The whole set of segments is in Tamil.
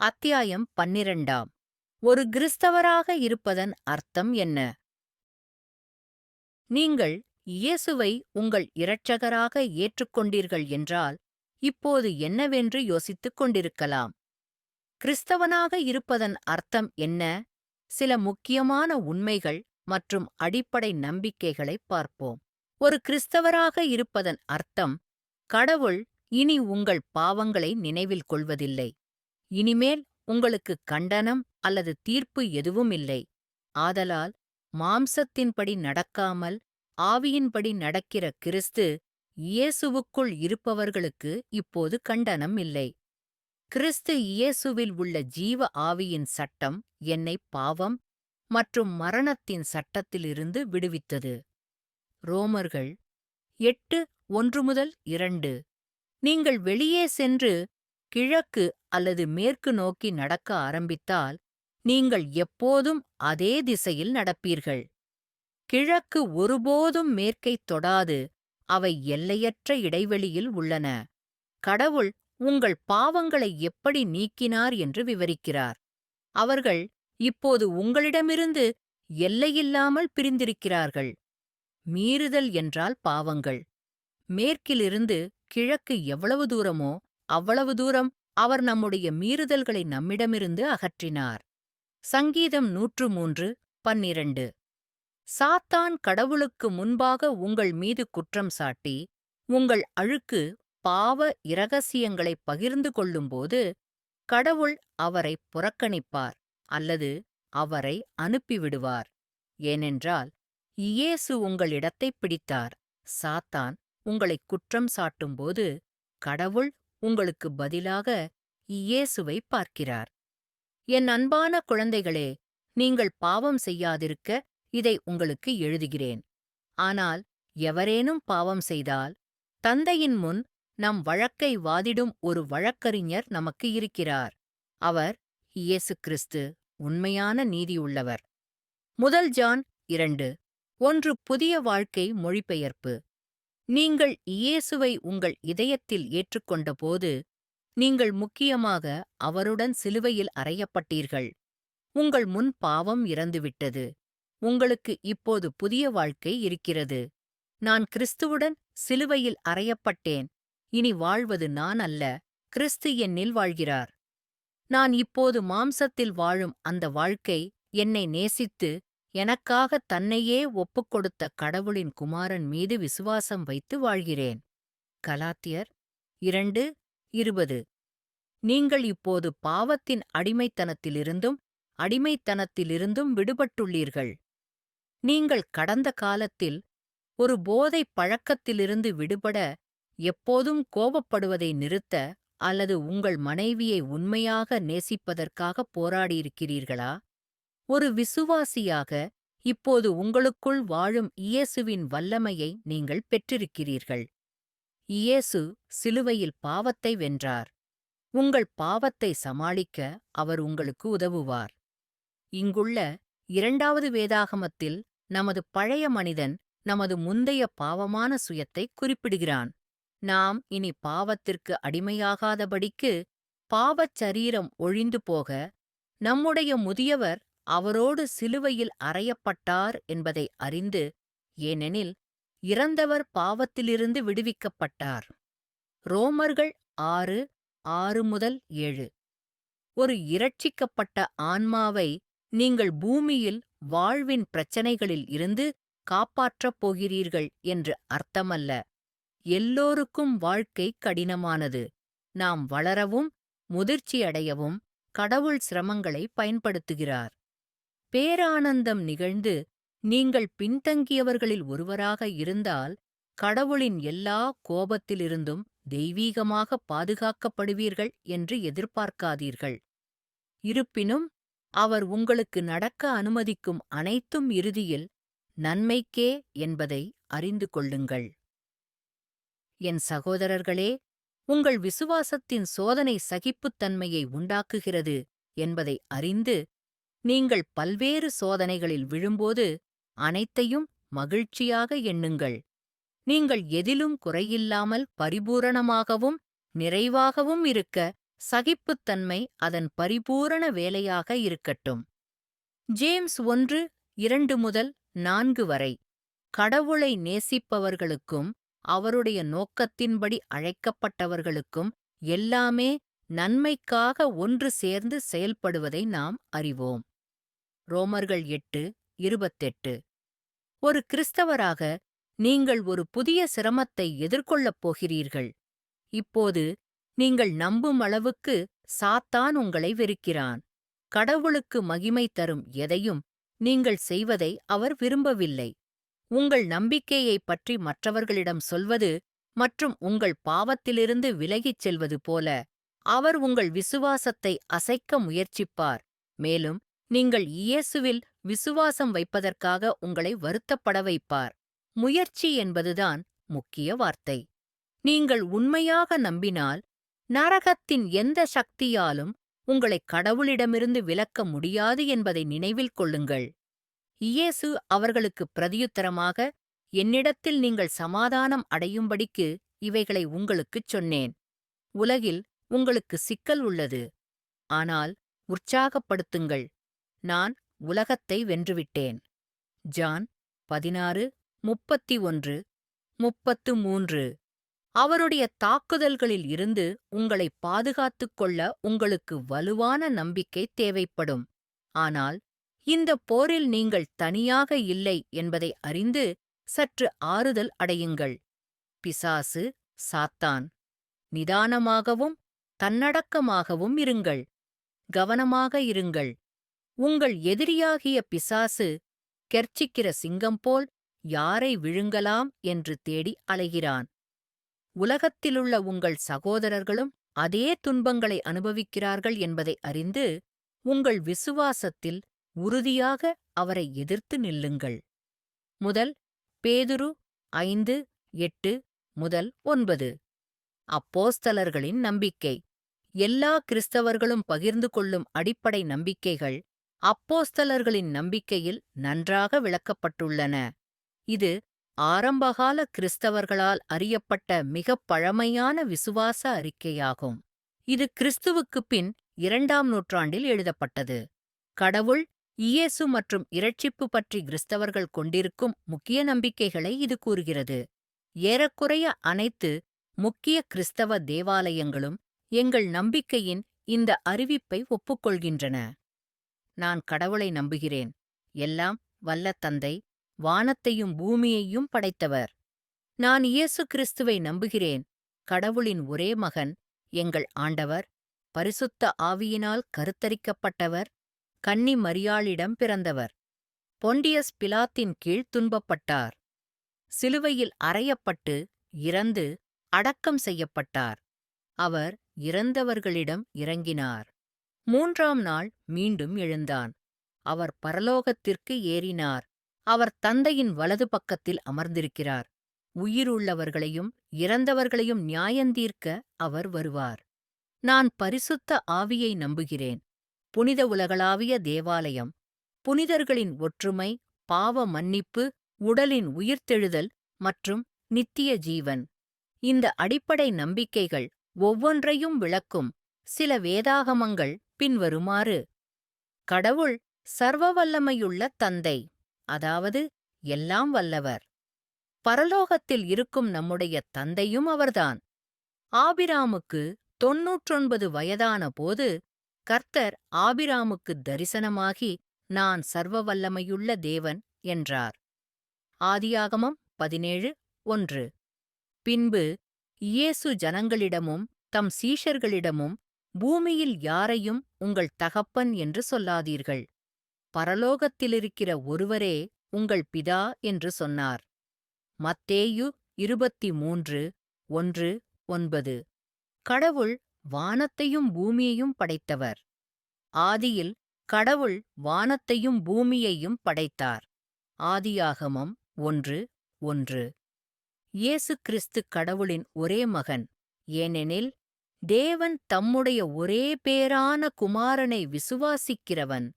அத்தியாயம் பன்னிரண்டாம். ஒரு கிறிஸ்தவராக இருப்பதன் அர்த்தம் என்ன? நீங்கள் இயேசுவை உங்கள் இரட்சகராக ஏற்றுக்கொண்டீர்கள் என்றால் இப்போது என்னவென்று யோசித்துக் கொண்டிருக்கலாம். கிறிஸ்தவனாக இருப்பதன் அர்த்தம் என்ன? சில முக்கியமான உண்மைகள் மற்றும் அடிப்படை நம்பிக்கைகளைப் பார்ப்போம். ஒரு கிறிஸ்தவராக இருப்பதன் அர்த்தம் கடவுள் இனி உங்கள் பாவங்களை நினைவில் கொள்வதில்லை. இனிமேல் உங்களுக்கு கண்டனம் அல்லது தீர்ப்பு எதுவும் இல்லை. ஆதலால் மாம்சத்தின்படி நடக்காமல் ஆவியின்படி நடக்கிற கிறிஸ்து இயேசுவுக்குள் இருப்பவர்களுக்கு இப்போது கண்டனம் இல்லை. கிறிஸ்து இயேசுவில் உள்ள ஜீவ ஆவியின் சட்டம் என்னை பாவம் மற்றும் மரணத்தின் சட்டத்திலிருந்து விடுவித்தது. ரோமர்கள் எட்டு ஒன்று முதல் இரண்டு. நீங்கள் வெளியே சென்று கிழக்கு அல்லது மேற்கு நோக்கி நடக்க ஆரம்பித்தால் நீங்கள் எப்போதும் அதே திசையில் நடப்பீர்கள். கிழக்கு ஒருபோதும் மேற்கைத் தொடாது அவை எல்லையற்ற இடைவெளியில் உள்ளன. கடவுள் உங்கள் பாவங்களை எப்படி நீக்கினார் என்று விவரிக்கிறார். அவர்கள் இப்போது உங்களிடமிருந்து எல்லையில்லாமல் பிரிந்திருக்கிறார்கள். மீறுதல் என்றால் பாவங்கள். மேற்கிலிருந்து கிழக்கு எவ்வளவு தூரமோ அவ்வளவு தூரம் அவர் நம்முடைய மீறுதல்களை நம்மிடமிருந்து அகற்றினார். சங்கீதம் நூற்று மூன்று பன்னிரண்டு. சாத்தான் கடவுளுக்கு முன்பாக உங்கள் மீது குற்றம் சாட்டி உங்கள் அழுக்கு பாவ இரகசியங்களை பகிர்ந்து கொள்ளும்போது கடவுள் அவரை புறக்கணிப்பார் அல்லது அவரை அனுப்பிவிடுவார். ஏனென்றால் இயேசு உங்களிடத்தைப் பிடித்தார். சாத்தான் உங்களை குற்றம் சாட்டும்போது கடவுள் உங்களுக்கு பதிலாக இயேசுவை பார்க்கிறார். என் அன்பான குழந்தைகளே நீங்கள் பாவம் செய்யாதிருக்க இதை உங்களுக்கு எழுதுகிறேன். ஆனால் எவரேனும் பாவம் செய்தால் தந்தையின் முன் நம் வழக்கை வாதிடும் ஒரு வழக்கறிஞர் நமக்கு இருக்கிறார். அவர் இயேசு கிறிஸ்து உண்மையான நீதியுள்ளவர். முதல் ஜான் இரண்டு ஒன்று புதிய வாழ்க்கை மொழிபெயர்ப்பு. நீங்கள் இயேசுவை உங்கள் இதயத்தில் ஏற்றுக்கொண்டபோது நீங்கள் முக்கியமாக அவருடன் சிலுவையில் அறையப்பட்டீர்கள். உங்கள் முன் பாவம் இறந்துவிட்டது. உங்களுக்கு இப்போது புதிய வாழ்க்கை இருக்கிறது. நான் கிறிஸ்துவுடன் சிலுவையில் அறையப்பட்டேன். இனி வாழ்வது நான் அல்ல கிறிஸ்து என்னில் வாழ்கிறார். நான் இப்போது மாம்சத்தில் வாழும் அந்த வாழ்க்கை என்னை நேசித்து எனக்காக தன்னையே ஒப்புக்கொடுத்த கடவுளின் குமாரன் மீது விசுவாசம் வைத்து வாழ்கிறேன். கலாத்தியர் இரண்டு இருபது. நீங்கள் இப்போது பாவத்தின் அடிமைத்தனத்திலிருந்தும் அடிமைத்தனத்திலிருந்தும் விடுபட்டுள்ளீர்கள். நீங்கள் கடந்த காலத்தில் ஒரு போதைப் பழக்கத்திலிருந்து விடுபட எப்போதும் கோபப்படுவதை நிறுத்த அல்லது உங்கள் மனைவியை உண்மையாக நேசிப்பதற்காக போராடியிருக்கிறீர்களா? ஒரு விசுவாசியாக இப்போது உங்களுக்குள் வாழும் இயேசுவின் வல்லமையை நீங்கள் பெற்றிருக்கிறீர்கள். இயேசு சிலுவையில் பாவத்தை வென்றார். உங்கள் பாவத்தை சமாளிக்க அவர் உங்களுக்கு உதவுவார். இங்குள்ள இரண்டாவது வேதாகமத்தில் நமது பழைய மனிதன் நமது முந்தைய பாவமான சுயத்தை குறிப்பிடுகிறான். நாம் இனி பாவத்திற்கு அடிமையாகாதபடிக்கு பாவச் சரீரம் ஒழிந்து போக நம்முடைய முதியவர் அவரோடு சிலுவையில் அறையப்பட்டார் என்பதை அறிந்து ஏனெனில் இறந்தவர் பாவத்திலிருந்து விடுவிக்கப்பட்டார். ரோமர்கள் ஆறு ஆறு முதல் ஏழு. ஒரு இரட்சிக்கப்பட்ட ஆன்மாவை நீங்கள் பூமியில் வாழ்வின் பிரச்சனைகளில் இருந்து காப்பாற்றப் போகிறீர்கள் என்று அர்த்தமல்ல. எல்லோருக்கும் வாழ்க்கை கடினமானது. நாம் வளரவும் முதிர்ச்சியடையவும் கடவுள் சிரமங்களை பயன்படுத்துகிறார். பேரானந்தம் நிகழ்ந்து நீங்கள் பின்தங்கியவர்களில் ஒருவராக இருந்தால் கடவுளின் எல்லா கோபத்திலிருந்தும் தெய்வீகமாக பாதுகாக்கப்படுவீர்கள் என்று எதிர்பார்க்காதீர்கள். இருப்பினும் அவர் உங்களுக்கு நடக்க அனுமதிக்கும் அனைத்தும் இறுதியில் நன்மைக்கே என்பதை அறிந்து கொள்ளுங்கள். என் சகோதரர்களே உங்கள் விசுவாசத்தின் சோதனை சகிப்புத்தன்மையை உண்டாக்குகிறது என்பதை அறிந்து நீங்கள் பல்வேறு சோதனைகளில் விழும்போது அனைத்தையும் மகிழ்ச்சியாக எண்ணுங்கள். நீங்கள் எதிலும் குறையில்லாமல் பரிபூரணமாகவும் நிறைவாகவும் இருக்க சகிப்புத்தன்மை அதன் பரிபூரண வேலையாக இருக்கட்டும். ஜேம்ஸ் ஒன்று இரண்டு முதல் நான்கு வரை. கடவுளை நேசிப்பவர்களுக்கும் அவருடைய நோக்கத்தின்படி அழைக்கப்பட்டவர்களுக்கும் எல்லாமே நன்மைக்காக ஒன்று சேர்ந்து செயல்படுவதை நாம் அறிவோம். ரோமர்கள் எட்டு இருபத்தெட்டு. ஒரு கிறிஸ்தவராக நீங்கள் ஒரு புதிய சிரமத்தை எதிர்கொள்ளப் போகிறீர்கள். இப்போது நீங்கள் நம்பும் அளவுக்கு சாத்தான் உங்களை வெறுக்கிறான். கடவுளுக்கு மகிமை தரும் எதையும் நீங்கள் செய்வதை அவர் விரும்பவில்லை. உங்கள் நம்பிக்கையைப் பற்றி மற்றவர்களிடம் சொல்வது மற்றும் உங்கள் பாவத்திலிருந்து விலகிச் செல்வது போல அவர் உங்கள் விசுவாசத்தை அசைக்க முயற்சிப்பார். மேலும் நீங்கள் இயேசுவில் விசுவாசம் வைப்பதற்காக உங்களை வருத்தப்பட வைப்பார். முயற்சி என்பதுதான் முக்கிய வார்த்தை. நீங்கள் உண்மையாக நம்பினால் நரகத்தின் எந்த சக்தியாலும் உங்களை கடவுளிடமிருந்து விலக்க முடியாது என்பதை நினைவில் கொள்ளுங்கள். இயேசு அவர்களுக்கு பிரதியுத்தரமாக என்னிடத்தில் நீங்கள் சமாதானம் அடையும்படிக்கு இவைகளை உங்களுக்குச் சொன்னேன். உலகில் உங்களுக்கு சிக்கல் உள்ளது. ஆனால் உற்சாகப்படுத்துங்கள். நான் உலகத்தை வென்றுவிட்டேன். ஜான் பதினாறு முப்பத்தி ஒன்று முப்பத்து மூன்று அவருடைய தாக்குதல்களில் இருந்து உங்களை பாதுகாத்துக் கொள்ள உங்களுக்கு வலுவான நம்பிக்கை தேவைப்படும். ஆனால் இந்த போரில் நீங்கள் தனியாக இல்லை என்பதை அறிந்து சற்று ஆறுதல் அடையுங்கள். பிசாசு சாத்தான் நிதானமாகவும் தன்னடக்கமாகவும் இருங்கள். கவனமாக இருங்கள். உங்கள் எதிரியாகிய பிசாசு கெர்ச்சிக்கிற சிங்கம் போல் யாரை விழுங்கலாம் என்று தேடி அலைகிறான். உலகத்திலுள்ள உங்கள் சகோதரர்களும் அதே துன்பங்களை அனுபவிக்கிறார்கள் என்பதை அறிந்து உங்கள் விசுவாசத்தில் உறுதியாக அவரை எதிர்த்து நில்லுங்கள். முதல் பேதுரு ஐந்து எட்டு முதல் ஒன்பது. அப்போஸ்தலர்களின் நம்பிக்கை. எல்லா கிறிஸ்தவர்களும் பகிர்ந்து கொள்ளும் அடிப்படை நம்பிக்கைகள் அப்போஸ்தலர்களின் நம்பிக்கையில் நன்றாக விளக்கப்பட்டுள்ளன. இது ஆரம்பகால கிறிஸ்தவர்களால் அறியப்பட்ட மிகப் பழமையான விசுவாச அறிக்கையாகும். இது கிறிஸ்துவுக்குப் பின் இரண்டாம் நூற்றாண்டில் எழுதப்பட்டது. கடவுள் இயேசு மற்றும் இரட்சிப்பு பற்றி கிறிஸ்தவர்கள் கொண்டிருக்கும் முக்கிய நம்பிக்கைகளை இது கூறுகிறது. ஏறக்குறைய அனைத்து முக்கிய கிறிஸ்தவ தேவாலயங்களும் எங்கள் நம்பிக்கையின் இந்த அறிவிப்பை ஒப்புக்கொள்கின்றன. நான் கடவுளை நம்புகிறேன். எல்லாம் வல்ல தந்தை வானத்தையும் பூமியையும் படைத்தவர். நான் இயேசு கிறிஸ்துவை நம்புகிறேன். கடவுளின் ஒரே மகன் எங்கள் ஆண்டவர் பரிசுத்த ஆவியினால் கருத்தரிக்கப்பட்டவர் கன்னி மரியாளிடம் பிறந்தவர். பொண்டியஸ் பிலாத்தின் கீழ் துன்பப்பட்டார். சிலுவையில் அறையப்பட்டு இறந்து அடக்கம் செய்யப்பட்டார். அவர் இறந்தவர்களிடம் இறங்கினார். மூன்றாம் நாள் மீண்டும் எழுந்தான். அவர் பரலோகத்திற்கு ஏறினார். அவர் தந்தையின் வலது பக்கத்தில் அமர்ந்திருக்கிறார். உயிருள்ளவர்களையும் இறந்தவர்களையும் நியாயந்தீர்க்க அவர் வருவார். நான் பரிசுத்த ஆவியை நம்புகிறேன். புனித உலகளாவிய தேவாலயம் புனிதர்களின் ஒற்றுமை பாவ மன்னிப்பு உடலின் உயிர்த்தெழுதல் மற்றும் நித்திய ஜீவன். இந்த அடிப்படை நம்பிக்கைகள் ஒவ்வொன்றையும் விளக்கும் சில வேதாகமங்கள் பின்வருமாறு கடவுள் சர்வவல்லமையுள்ள தந்தை அதாவது எல்லாம் வல்லவர் பரலோகத்தில் இருக்கும் நம்முடைய தந்தையும் அவர்தான். ஆபிராமுக்கு தொன்னூற்றொன்பது வயதான போது கர்த்தர் ஆபிராமுக்கு தரிசனமாகி நான் சர்வ வல்லமையுள்ள தேவன் என்றார். ஆதியாகமம் பதினேழு ஒன்று. பின்பு இயேசு ஜனங்களிடமும் தம் சீஷர்களிடமும் பூமியில் யாரையும் உங்கள் தகப்பன் என்று சொல்லாதீர்கள். பரலோகத்திலிருக்கிற ஒருவரே உங்கள் பிதா என்று சொன்னார். மத்தேயு இருபத்தி மூன்று ஒன்று ஒன்பது. கடவுள் வானத்தையும் பூமியையும் படைத்தவர். ஆதியில் கடவுள் வானத்தையும் பூமியையும் படைத்தார். ஆதியாகமம் ஒன்று ஒன்று. இயேசு கிறிஸ்து கடவுளின் ஒரே மகன். ஏனெனில் தேவன் தம்முடைய ஒரே பேரான குமாரனை விசுவாசிக்கிறவன்.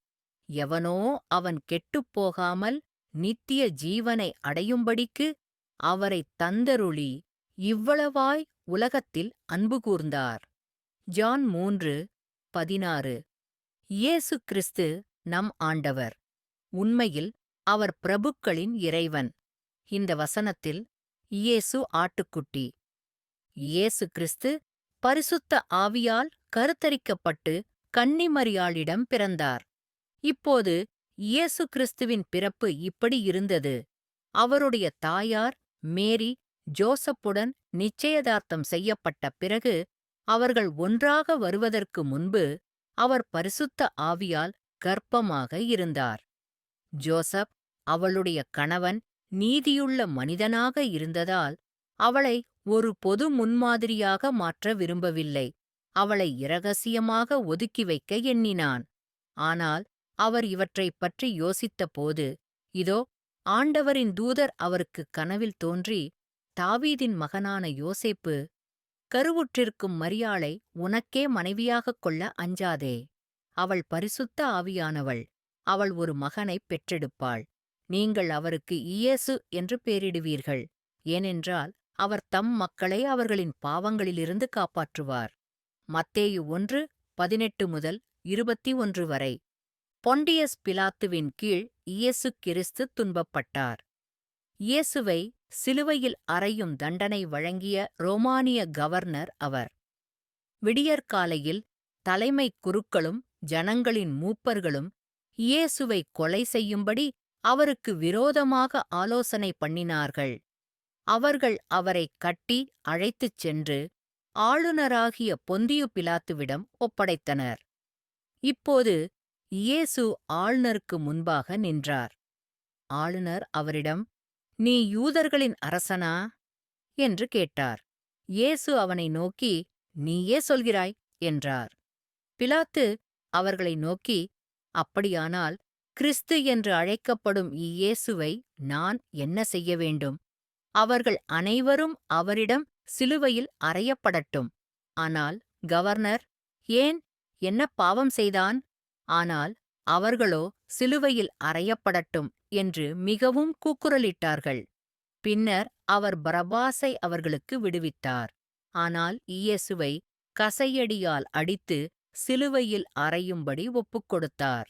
எவனோ அவன் கெட்டுப்போகாமல் நித்திய ஜீவனை அடையும்படிக்கு அவரைத் தந்தருளி இவ்வளவாய் உலகத்தில் அன்பு கூர்ந்தார். ஜான் மூன்று பதினாறு. இயேசு கிறிஸ்து நம் ஆண்டவர். உண்மையில் அவர் பிரபுக்களின் இறைவன். இந்த வசனத்தில் இயேசு ஆட்டுக்குட்டி. இயேசு கிறிஸ்து பரிசுத்த ஆவியால் கருத்தரிக்கப்பட்டு கன்னிமரியாளிடம் பிறந்தார். இப்போது இயேசு கிறிஸ்துவின் பிறப்பு இப்படி இருந்தது. அவருடைய தாயார் மேரி ஜோசப்புடன் நிச்சயதார்த்தம் செய்யப்பட்ட பிறகு அவர்கள் ஒன்றாக வருவதற்கு முன்பு அவர் பரிசுத்த ஆவியால் கர்ப்பமாக இருந்தார். ஜோசப் அவளுடைய கணவன் நீதியுள்ள மனிதனாக இருந்ததால் அவளை ஒரு பொது முன்மாதிரியாக மாற்ற விரும்பவில்லை. அவளை இரகசியமாக ஒதுக்கி வைக்க எண்ணினான். ஆனால் அவர் இவற்றைப் பற்றி யோசித்தபோது இதோ ஆண்டவரின் தூதர் அவருக்கு கனவில் தோன்றி தாவீதின் மகனான யோசேப்பு கருவுற்றிருக்கும் மரியாளை உனக்கே மனைவியாகக் கொள்ள அஞ்சாதே. அவள் பரிசுத்த ஆவியானவள். அவள் ஒரு மகனைப் பெற்றெடுப்பாள். நீங்கள் அவருக்கு இயேசு என்று பெயரிடுவீர்கள் ஏனென்றால் அவர் தம் மக்களை அவர்களின் பாவங்களிலிருந்து காப்பாற்றுவார். மத்தேயு ஒன்று பதினெட்டு முதல் இருபத்தி ஒன்று வரை. பொண்டியஸ் பிலாத்துவின் கீழ் இயேசு கிறிஸ்து துன்பப்பட்டார். இயேசுவை சிலுவையில் அறையும் தண்டனை வழங்கிய ரோமானிய கவர்னர் அவர். விடியற்காலையில் தலைமை குருக்களும் ஜனங்களின் மூப்பர்களும் இயேசுவை கொலை செய்யும்படி அவருக்கு விரோதமாக ஆலோசனை பண்ணினார்கள். அவர்கள் அவரை கட்டி அழைத்துச் சென்று ஆளுநராகிய பொந்தியு பிலாத்துவிடம் ஒப்படைத்தனர். இப்போது இயேசு ஆளுநருக்கு முன்பாக நின்றார். ஆளுநர் அவரிடம் நீ யூதர்களின் அரசனா என்று கேட்டார். இயேசு அவனை நோக்கி நீயே சொல்கிறாய் என்றார். பிலாத்து அவர்களை நோக்கி அப்படியானால் கிறிஸ்து என்று அழைக்கப்படும் இயேசுவை நான் என்ன செய்ய வேண்டும்? அவர்கள் அனைவரும் அவரிடம் சிலுவையில் அறையப்படட்டும். ஆனால் கவர்னர் ஏன்? என்ன பாவம் செய்தான்? ஆனால் அவர்களோ சிலுவையில் அறையப்படட்டும் என்று மிகவும் கூக்குரலிட்டார்கள். பின்னர் அவர் பரபாசை அவர்களுக்கு விடுவித்தார். ஆனால் இயேசுவை கசையடியால் அடித்து சிலுவையில் அறையும்படி ஒப்புக்கொடுத்தார்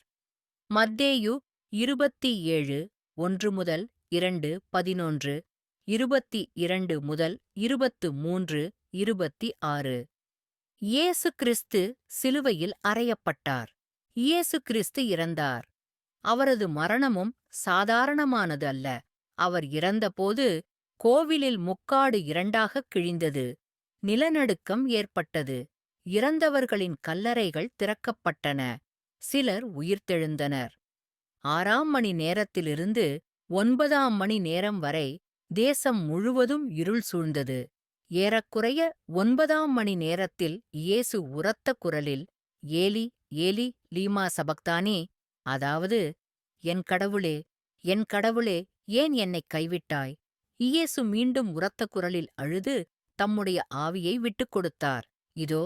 மத்தேயு இருபத்தி ஏழு ஒன்று முதல் இரண்டு பதினொன்று இருபத்தி இரண்டு முதல் இருபத்து மூன்று இருபத்தி ஆறு. இயேசு கிறிஸ்து சிலுவையில் அறையப்பட்டார். இயேசு கிறிஸ்து இறந்தார். அவரது மரணமும் சாதாரணமானது அல்ல. அவர் இறந்தபோது கோவிலில் முக்காடு இரண்டாகக் கிழிந்தது. நிலநடுக்கம் ஏற்பட்டது. இறந்தவர்களின் கல்லறைகள் திறக்கப்பட்டன. சிலர் உயிர்த்தெழுந்தனர். ஆறாம் மணி நேரத்திலிருந்து ஒன்பதாம் மணி நேரம் வரை தேசம் முழுவதும் இருள் சூழ்ந்தது. ஏறக்குறைய ஒன்பதாம் மணி நேரத்தில் இயேசு உரத்த குரலில் ஏலி ஏலி லீமா சபக்தானி அதாவது என் கடவுளே என் கடவுளே ஏன் என்னைக் கைவிட்டாய்? இயேசு மீண்டும் உரத்த குரலில் அழுது தம்முடைய ஆவியை விட்டுக் கொடுத்தார். இதோ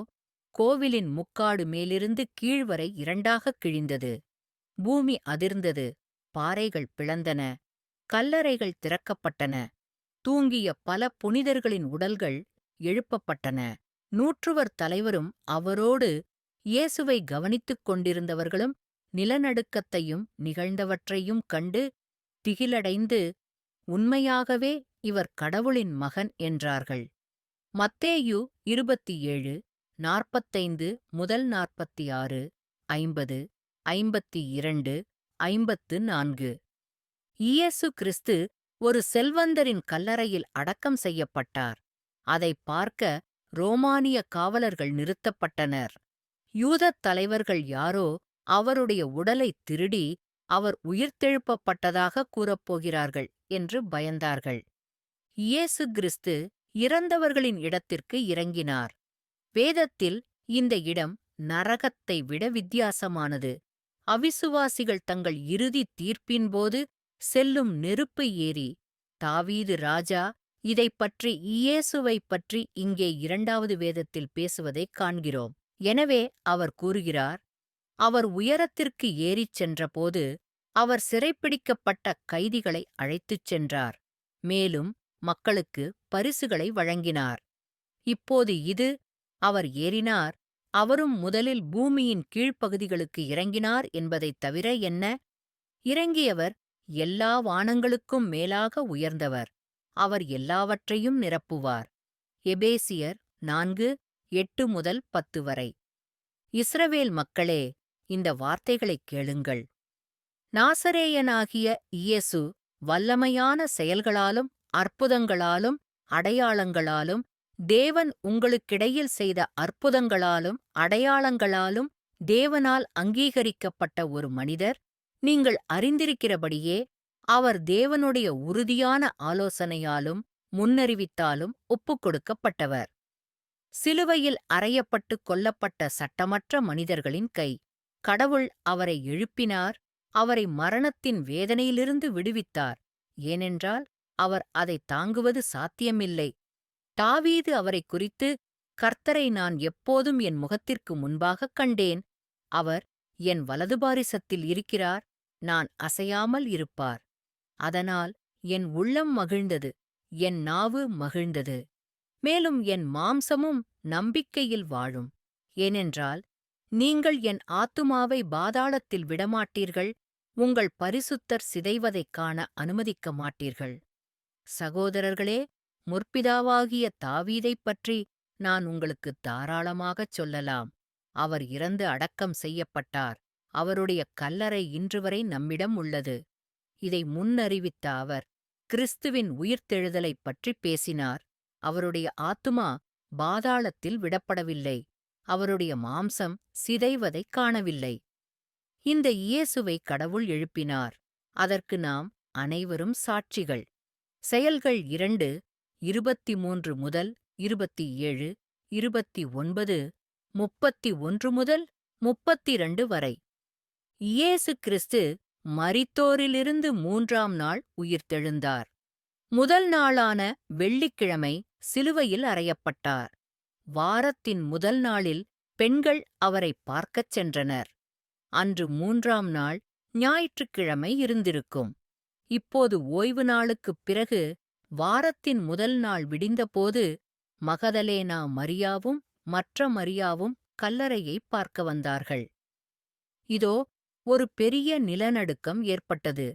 கோவிலின் முக்காடு மேலிருந்து கீழ்வரை இரண்டாகக் கிழிந்தது. பூமி அதிர்ந்தது. பாறைகள் பிளந்தன. கல்லறைகள் திறக்கப்பட்டன. தூங்கிய பல புனிதர்களின் உடல்கள் எழுப்பப்பட்டன. நூற்றுவர் தலைவரும் அவரோடு இயேசுவை கவனித்துக் கொண்டிருந்தவர்களும் நிலநடுக்கத்தையும் நிகழ்ந்தவற்றையும் கண்டு திகிலடைந்து உண்மையாகவே இவர் கடவுளின் மகன் என்றார்கள். மத்தேயு இருபத்தி ஏழு நாற்பத்தைந்து முதல் நாற்பத்தி ஆறு ஐம்பது ஐம்பத்தி இரண்டு ஐம்பத்து நான்கு. இயேசு கிறிஸ்து ஒரு செல்வந்தரின் கல்லறையில் அடக்கம் செய்யப்பட்டார். அதை பார்க்க ரோமானிய காவலர்கள் நிறுத்தப்பட்டனர். யூதத் தலைவர்கள் யாரோ அவருடைய உடலை திருடி அவர் உயிர்த்தெழுப்பப்பட்டதாக கூறப்போகிறார்கள் என்று பயந்தார்கள். இயேசு கிறிஸ்து இறந்தவர்களின் இடத்திற்கு இறங்கினார். வேதத்தில் இந்த இடம் நரகத்தை விட வித்தியாசமானது. அவிசுவாசிகள் தங்கள் இறுதி தீர்ப்பின்போது செல்லும் நெருப்பு ஏறி தாவீது ராஜா இதைப் பற்றி இயேசுவைப் பற்றி இங்கே இரண்டாவது வேதத்தில் பேசுவதைக் காண்கிறோம். எனவே அவர் கூறுகிறார் அவர் உயரத்திற்கு ஏறிச் சென்றபோது அவர் சிறைப்பிடிக்கப்பட்ட கைதிகளை அழைத்துச் சென்றார். மேலும் மக்களுக்கு பரிசுகளை வழங்கினார். இப்போது இது அவர் ஏறினார் அவரும் முதலில் பூமியின் கீழ்ப்பகுதிகளுக்கு இறங்கினார் என்பதைத் தவிர என்ன? இறங்கியவர் எல்லா வானங்களுக்கும் மேலாக உயர்ந்தவர். அவர் எல்லாவற்றையும் நிரப்புவார். எபேசியர் நான்கு எட்டு முதல் பத்து வரை. இஸ்ரவேல் மக்களே இந்த வார்த்தைகளைக் கேளுங்கள். நாசரேயனாகிய இயேசு வல்லமையான செயல்களாலும் அற்புதங்களாலும் அடையாளங்களாலும் தேவன் உங்களுக்கிடையில் செய்த அற்புதங்களாலும் அடையாளங்களாலும் தேவனால் அங்கீகரிக்கப்பட்ட ஒரு மனிதர் நீங்கள் அறிந்திருக்கிறபடியே அவர் தேவனுடைய உறுதியான ஆலோசனையாலும் முன்னறிவித்தாலும் ஒப்புக்கொடுக்கப்பட்டவர் சிலுவையில் அறையப்பட்டுக் கொல்லப்பட்ட சட்டமற்ற மனிதர்களின் கை. கடவுள் அவரை எழுப்பினார் அவரை மரணத்தின் வேதனையிலிருந்து விடுவித்தார். ஏனென்றால் அவர் அதை தாங்குவது சாத்தியமில்லை. தாவீது அவரைக் குறித்து கர்த்தரை நான் எப்போதும் என் முகத்திற்கு முன்பாகக் கண்டேன். அவர் என் வலதுபாரிசத்தில் இருக்கிறார் நான் அசையாமல் இருப்பார். அதனால் என் உள்ளம் மகிழ்ந்தது என் நாவு மகிழ்ந்தது. மேலும் என் மாம்சமும் நம்பிக்கையில் வாழும். ஏனென்றால் நீங்கள் என் ஆத்துமாவை பாதாளத்தில் விடமாட்டீர்கள் உங்கள் பரிசுத்தர் சிதைவதைக் காண அனுமதிக்க மாட்டீர்கள். சகோதரர்களே முற்பிதாவாகிய தாவீதைப் பற்றி நான் உங்களுக்கு தாராளமாகச் சொல்லலாம். அவர் இறந்து அடக்கம் செய்யப்பட்டார். அவருடைய கல்லறை இன்று வரை நம்மிடம் உள்ளது. இதை முன்னறிவித்த அவர் கிறிஸ்துவின் உயிர்த்தெழுதலைப் பற்றிப் பேசினார். அவருடைய ஆத்துமா பாதாளத்தில் விடப்படவில்லை. அவருடைய மாம்சம் சிதைவதைக் காணவில்லை. இந்த இயேசுவை கடவுள் எழுப்பினார். அதற்கு நாம் அனைவரும் சாட்சிகள். செயல்கள் இரண்டு இருபத்தி மூன்று முதல் இருபத்தி ஏழு இருபத்தி ஒன்பது முப்பத்தி ஒன்று முதல் முப்பத்திரண்டு வரை. இயேசு கிறிஸ்து மரித்தோரிலிருந்து மூன்றாம் நாள் உயிர்த்தெழுந்தார். முதல் நாளான வெள்ளிக்கிழமை சிலுவையில் அறையப்பட்டார். வாரத்தின் முதல் நாளில் பெண்கள் அவரை பார்க்கச் சென்றனர். அன்று மூன்றாம் நாள் ஞாயிற்றுக்கிழமை இருந்திருக்கும். இப்போது ஓய்வு நாளுக்குப் பிறகு வாரத்தின் முதல் நாள் விடிந்தபோது மகதலேனா மரியாவும் மற்ற மரியாவும் கல்லறையைப் பார்க்க வந்தார்கள். இதோ ஒரு பெரிய நிலநடுக்கம் ஏற்பட்டது.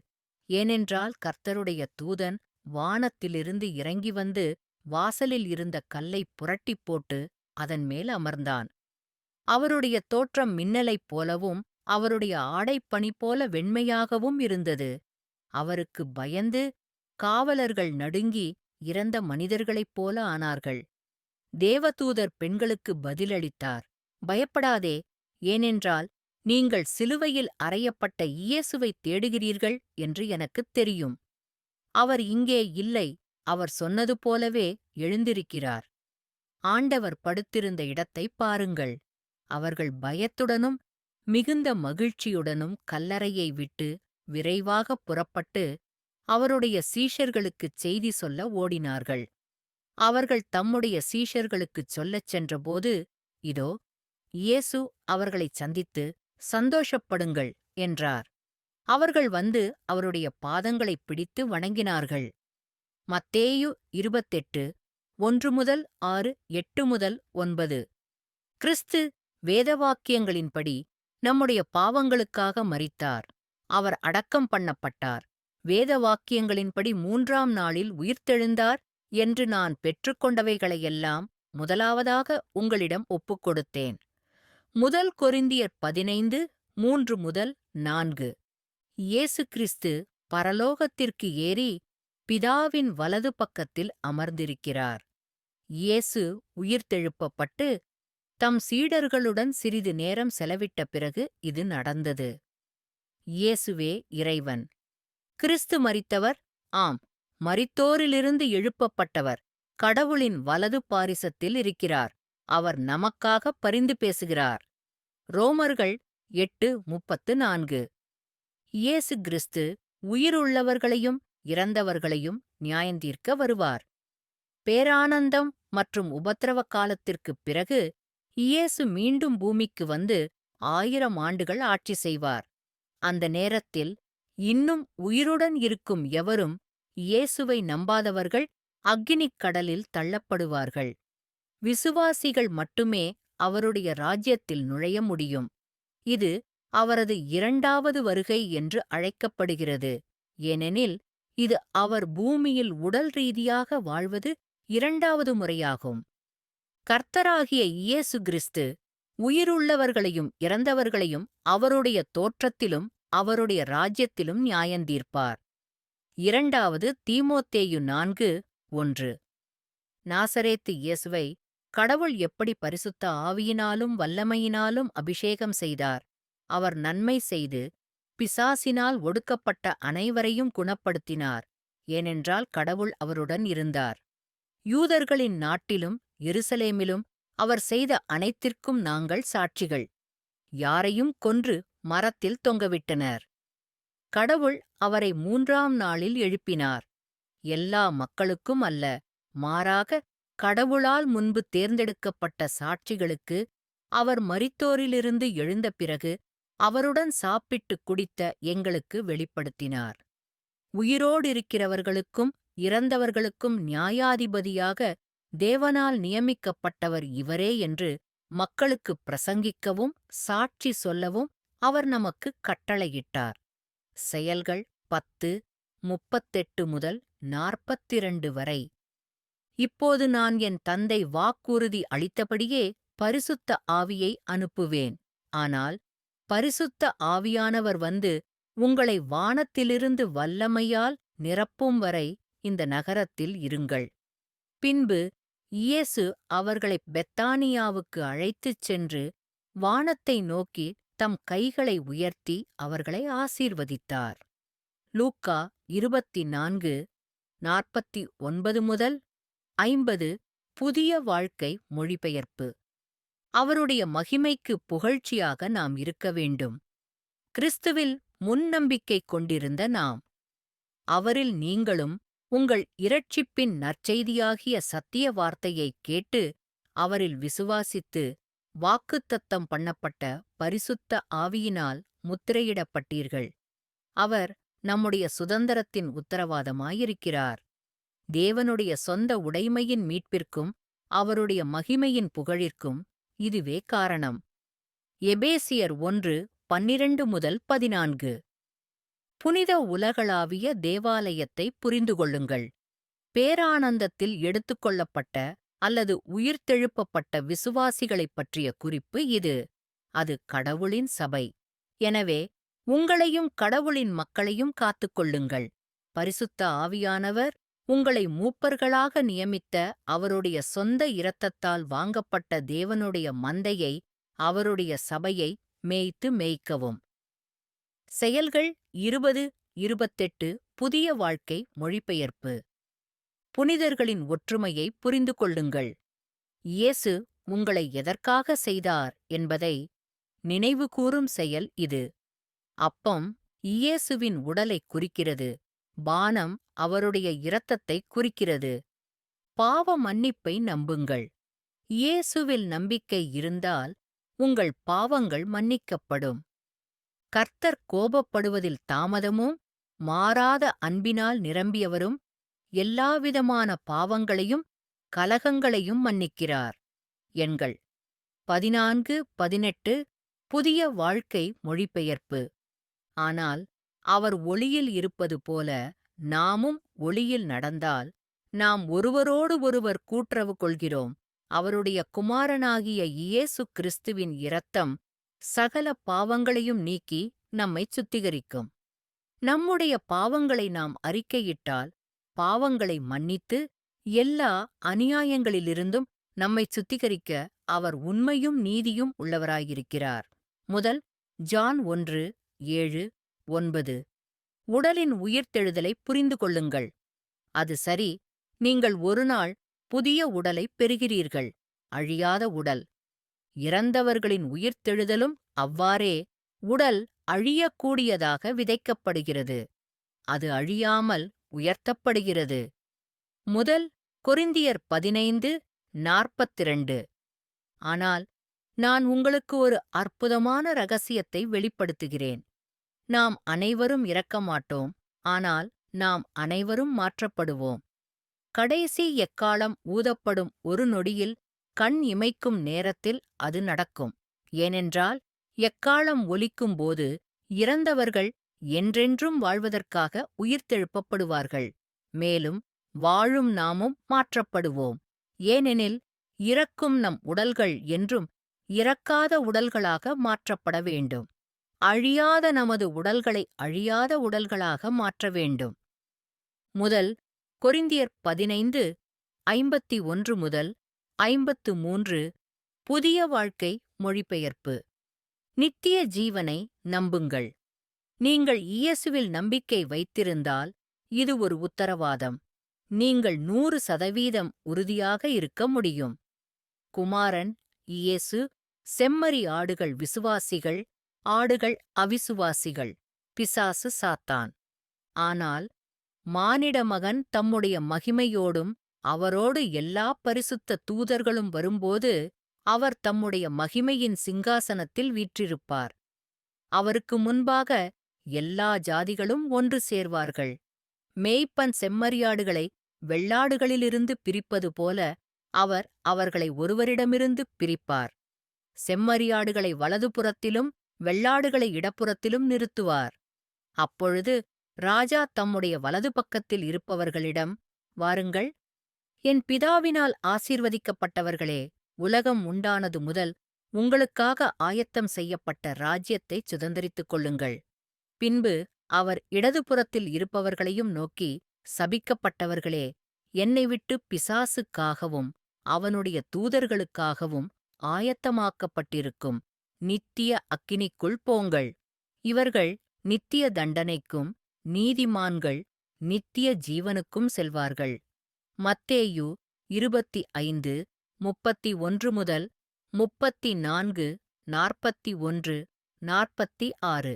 ஏனென்றால் கர்த்தருடைய தூதன் வானத்திலிருந்து இறங்கி வந்து வாசலில் இருந்த கல்லைப் புரட்டிப் போட்டு அதன் மேல் அமர்ந்தான். அவருடைய தோற்றம் மின்னலைப் போலவும் அவருடைய ஆடைப்பணி போல வெண்மையாகவும் இருந்தது. அவருக்கு பயந்து காவலர்கள் நடுங்கி இறந்த மனிதர்களைப் போல ஆனார்கள். தேவதூதர் பெண்களுக்கு பதிலளித்தார் பயப்படாதே ஏனென்றால் நீங்கள் சிலுவையில் அறையப்பட்ட இயேசுவைத் தேடுகிறீர்கள் என்று எனக்குத் தெரியும். அவர் இங்கே இல்லை அவர் சொன்னது போலவே எழுந்திருக்கிறார். ஆண்டவர் படுத்திருந்த இடத்தைப் பாருங்கள். அவர்கள் பயத்துடனும் மிகுந்த மகிழ்ச்சியுடனும் கல்லறையை விட்டு விரைவாகப் புறப்பட்டு அவருடைய சீஷர்களுக்குச் செய்தி சொல்ல ஓடினார்கள். அவர்கள் தம்முடைய சீஷர்களுக்குச் சொல்லச் சென்றபோது இதோ இயேசு அவர்களைச் சந்தித்து சந்தோஷப்படுங்கள் என்றார். அவர்கள் வந்து அவருடைய பாதங்களைப் பிடித்து வணங்கினார்கள். மத்தேயு இருபத்தெட்டு ஒன்று முதல் ஆறு எட்டு முதல் ஒன்பது. கிறிஸ்து வேதவாக்கியங்களின்படி நம்முடைய பாவங்களுக்காக மறித்தார் அவர் அடக்கம் பண்ணப்பட்டார். வேதவாக்கியங்களின்படி மூன்றாம் நாளில் உயிர்த்தெழுந்தார் என்று நான் பெற்றுக்கொண்டவைகளையெல்லாம் முதலாவதாக உங்களிடம் ஒப்புக் கொடுத்தேன். முதல் கொரிந்தியர் பதினைந்து மூன்று முதல் நான்கு. இயேசு கிறிஸ்து பரலோகத்திற்கு ஏறி பிதாவின் வலது பக்கத்தில் அமர்ந்திருக்கிறார். இயேசு உயிர்த்தெழுப்பப்பட்டு தம் சீடர்களுடன் சிறிது நேரம் செலவிட்ட பிறகு இது நடந்தது. இயேசுவே இறைவன். கிறிஸ்து மரித்தவர் ஆம் மரித்தோரிலிருந்து எழுப்பப்பட்டவர் கடவுளின் வலது பாரிசத்தில் இருக்கிறார். அவர் நமக்காக பரிந்து பேசுகிறார். ரோமர்கள் எட்டு முப்பத்து நான்கு. இயேசு கிறிஸ்து உயிருள்ளவர்களையும் இறந்தவர்களையும் நியாயந்தீர்க்க வருவார். பேரானந்தம் மற்றும் உபத்திரவ காலத்திற்குப் பிறகு இயேசு மீண்டும் பூமிக்கு வந்து ஆயிரம் ஆண்டுகள் ஆட்சி செய்வார். அந்த நேரத்தில் இன்னும் உயிருடன் இருக்கும் எவரும் இயேசுவை நம்பாதவர்கள் அக்கினிக் கடலில் தள்ளப்படுவார்கள். விசுவாசிகள் மட்டுமே அவருடைய ராஜ்யத்தில் நுழைய முடியும். இது அவரது இரண்டாவது வருகை என்று அழைக்கப்படுகிறது. ஏனெனில் இது அவர் பூமியில் உடல் ரீதியாக வாழ்வது இரண்டாவது முறையாகும். கர்த்தராகிய இயேசு கிறிஸ்து உயிருள்ளவர்களையும் இறந்தவர்களையும் அவருடைய தோற்றத்திலும் அவருடைய ராஜ்யத்திலும் நியாயந்தீர்ப்பார் இரண்டாவது தீமோத்தேயு நான்கு ஒன்று. நாசரேத்து இயேசுவை கடவுள் எப்படி பரிசுத்த ஆவியினாலும் வல்லமையினாலும் அபிஷேகம் செய்தார். அவர் நன்மை செய்து பிசாசினால் ஒடுக்கப்பட்ட அனைவரையும் குணப்படுத்தினார். ஏனென்றால் கடவுள் அவருடன் இருந்தார். யூதர்களின் நாட்டிலும் எருசலேமிலும் அவர் செய்த அனைத்திற்கும் நாங்கள் சாட்சிகள். யாரையும் கொன்று மரத்தில் தொங்கவிட்டனர். கடவுள் அவரை மூன்றாம் நாளில் எழுப்பினார். எல்லா மக்களுக்கும் அல்ல மாறாக கடவுளால் முன்பு தேர்ந்தெடுக்கப்பட்ட சாட்சிகளுக்கு அவர் மரித்தோரிலிருந்து எழுந்த பிறகு அவருடன் சாப்பிட்டுக் குடித்த எங்களுக்கு வெளிப்படுத்தினார். உயிரோடிருக்கிறவர்களுக்கும் இறந்தவர்களுக்கும் நியாயாதிபதியாக தேவனால் நியமிக்கப்பட்டவர் இவரே என்று மக்களுக்குப் பிரசங்கிக்கவும் சாட்சி சொல்லவும் அவர் நமக்கு கட்டளையிட்டார். செயல்கள் பத்து முப்பத்தெட்டு முதல் நாற்பத்திரண்டு வரை. இப்போது நான் என் தந்தை வாக்குறுதி அளித்தபடியே பரிசுத்த ஆவியை அனுப்புவேன். ஆனால் பரிசுத்த ஆவியானவர் வந்து உங்களை வானத்திலிருந்து வல்லமையால் நிரப்பும் வரை இந்த நகரத்தில் இருங்கள். பின்பு இயேசு அவர்களை பெத்தானியாவுக்கு அழைத்துச் சென்று வானத்தை நோக்கி தம் கைகளை உயர்த்தி அவர்களை ஆசீர்வதித்தார். லூக்கா இருபத்தி நான்கு நாற்பத்தி ஒன்பது முதல் ஐம்பது புதிய வாழ்க்கை மொழிபெயர்ப்பு. அவருடைய மகிமைக்கு புகழ்ச்சியாக நாம் இருக்க வேண்டும். கிறிஸ்துவில் முன்னம்பிக்கை கொண்டிருந்த நாம் அவரில் நீங்களும் உங்கள் இரட்சிப்பின் நற்செய்தியாகிய சத்திய வார்த்தையைக் கேட்டு அவரில் விசுவாசித்து வாக்குத்தத்தம் பண்ணப்பட்ட பரிசுத்த ஆவியினால் முத்திரையிடப்பட்டீர்கள். அவர் நம்முடைய சுதந்திரத்தின் உத்தரவாதமாயிருக்கிறார். தேவனுடைய சொந்த உடைமையின் மீட்பிற்கும் அவருடைய மகிமையின் புகழிற்கும் இதுவே காரணம். எபேசியர் ஒன்று பன்னிரண்டு முதல் பதினான்கு. புனித உலகளாவிய தேவாலயத்தை புரிந்து கொள்ளுங்கள். பேரானந்தத்தில் எடுத்துக்கொள்ளப்பட்ட அல்லது உயிர்த்தெழுப்பப்பட்ட விசுவாசிகளைப் பற்றிய குறிப்பு இது. அது கடவுளின் சபை. எனவே உங்களையும் கடவுளின் மக்களையும் காத்துக்கொள்ளுங்கள் பரிசுத்த ஆவியானவர் உங்களை மூப்பர்களாக நியமித்த அவருடைய சொந்த இரத்தத்தால் வாங்கப்பட்ட தேவனுடைய மந்தையை அவருடைய சபையை மேய்த்து மேய்க்கவும். செயல்கள் இருபது இருபத்தெட்டு புதிய வாழ்க்கை மொழிபெயர்ப்பு. புனிதர்களின் ஒற்றுமையை புரிந்து கொள்ளுங்கள். இயேசு உங்களை எதற்காக செய்தார் என்பதை நினைவுகூரும் செயல் இது. அப்பம் இயேசுவின் உடலைக் குறிக்கிறது. பானம் அவருடைய இரத்தத்தை குறிக்கிறது. பாவ மன்னிப்பை நம்புங்கள். இயேசுவில் நம்பிக்கை இருந்தால் உங்கள் பாவங்கள் மன்னிக்கப்படும். கர்த்தர் கோபப்படுவதில் தாமதமும் மாறாத அன்பினால் நிரம்பியவரும் எல்லாவிதமான பாவங்களையும் கலகங்களையும் மன்னிக்கிறார். எண்கள் பதினான்கு பதினெட்டு புதிய வாழ்க்கை மொழிபெயர்ப்பு. ஆனால் அவர் ஒளியில் இருப்பது போல நாமும் ஒளியில் நடந்தால் நாம் ஒருவரோடு ஒருவர் கூற்றவு கொள்கிறோம். அவருடைய குமாரனாகிய இயேசு கிறிஸ்துவின் இரத்தம் சகல பாவங்களையும் நீக்கி நம்மைச் சுத்திகரிக்கும். நம்முடைய பாவங்களை நாம் அறிக்கையிட்டால் பாவங்களை மன்னித்து எல்லா அநியாயங்களிலிருந்தும் நம்மைச் சுத்திகரிக்க அவர் உண்மையும் நீதியும் உள்ளவராயிருக்கிறார். முதல் ஜான் ஒன்று ஏழு ஒன்பது. உடலின் உயிர்த்தெழுதலை புரிந்து கொள்ளுங்கள் அது சரி நீங்கள் ஒருநாள் புதிய உடலைப் பெறுகிறீர்கள். அழியாத உடல். இறந்தவர்களின் உயிர்த்தெழுதலும் அவ்வாறே உடல் அழியக்கூடியதாக விதைக்கப்படுகிறது. அது அழியாமல் உயர்த்தப்படுகிறது. முதல் கொரிந்தியர் பதினைந்து நாற்பத்திரண்டு. ஆனால் நான் உங்களுக்கு ஒரு அற்புதமான ரகசியத்தை வெளிப்படுத்துகிறேன். நாம் அனைவரும் இறக்க மாட்டோம் ஆனால் நாம் அனைவரும் மாற்றப்படுவோம். கடைசி எக்காலம் ஊதப்படும் ஒரு நொடியில் கண் இமைக்கும் நேரத்தில் அது நடக்கும். ஏனென்றால் எக்காலம் ஒலிக்கும்போது இறந்தவர்கள் என்றென்றும் வாழ்வதற்காக உயிர்த்தெழுப்பப்படுவார்கள் மேலும் வாழும் நாமும் மாற்றப்படுவோம். ஏனெனில் இறக்கும் நம் உடல்கள் என்றும் இறக்காத உடல்களாக மாற்றப்பட வேண்டும். அழியாத நமது உடல்களை அழியாத உடல்களாக மாற்ற வேண்டும். முதல் கொரிந்தியர் பதினைந்து ஐம்பத்தி ஒன்று முதல் ஐம்பத்து மூன்று புதிய வாழ்க்கை மொழிபெயர்ப்பு. நித்திய ஜீவனை நம்புங்கள். நீங்கள் இயேசுவில் நம்பிக்கை வைத்திருந்தால் இது ஒரு உத்தரவாதம். நீங்கள் நூறு சதவீதம் உறுதியாக இருக்க முடியும். குமாரன் இயேசு செம்மறி ஆடுகள் விசுவாசிகள் ஆடுகள் அவிசுவாசிகள். பிசாசு சாத்தான். ஆனால் மானிட மகன் தம்முடைய மகிமையோடும் அவரோடு எல்லா பரிசுத்த தூதர்களும் வரும்போது அவர் தம்முடைய மகிமையின் சிங்காசனத்தில் வீற்றிருப்பார். அவருக்கு முன்பாக எல்லா ஜாதிகளும் ஒன்று சேர்வார்கள். மேய்ப்பன் செம்மறியாடுகளை வெள்ளாடுகளிலிருந்து பிரிப்பது போல அவர் அவர்களை ஒருவரிடமிருந்து பிரிப்பார். செம்மறியாடுகளை வலதுபுறத்திலும் வெள்ளாடுகளை இடப்புறத்திலும் நிறுத்துவார். அப்பொழுது ராஜா தம்முடைய வலது பக்கத்தில் இருப்பவர்களிடம் வாருங்கள் என் பிதாவினால் ஆசீர்வதிக்கப்பட்டவர்களே உலகம் உண்டானது முதல் உங்களுக்காக ஆயத்தம் செய்யப்பட்ட ராஜ்யத்தை சுதந்தரித்துக் கொள்ளுங்கள். பின்பு அவர் இடதுபுறத்தில் இருப்பவர்களையும் நோக்கி சபிக்கப்பட்டவர்களே என்னை விட்டு பிசாசுக்காகவும் அவனுடைய தூதர்களுக்காகவும் ஆயத்தமாக்கப்பட்டிருக்கும். நித்திய அக்கினிக்குள் போங்கள். இவர்கள் நித்திய தண்டனைக்கும் நீதிமான்கள் நித்திய ஜீவனுக்கும் செல்வார்கள். மத்தேயு இருபத்தி ஐந்து முப்பத்தி ஒன்று முதல் முப்பத்தி நான்கு நாற்பத்தி ஒன்று நாற்பத்தி ஆறு.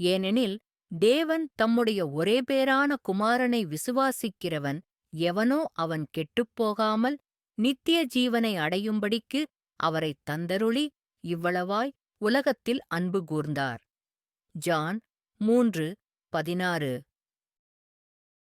ஏனெனில் தேவன் தம்முடைய ஒரே பேரான குமாரனை விசுவாசிக்கிறவன் எவனோ அவன் கெட்டுப்போகாமல் நித்திய ஜீவனை அடையும்படிக்கு அவரைத் தந்தருளி இவ்வளவாய் உலகத்தில் அன்பு கூர்ந்தார். ஜான் மூன்று பதினாறு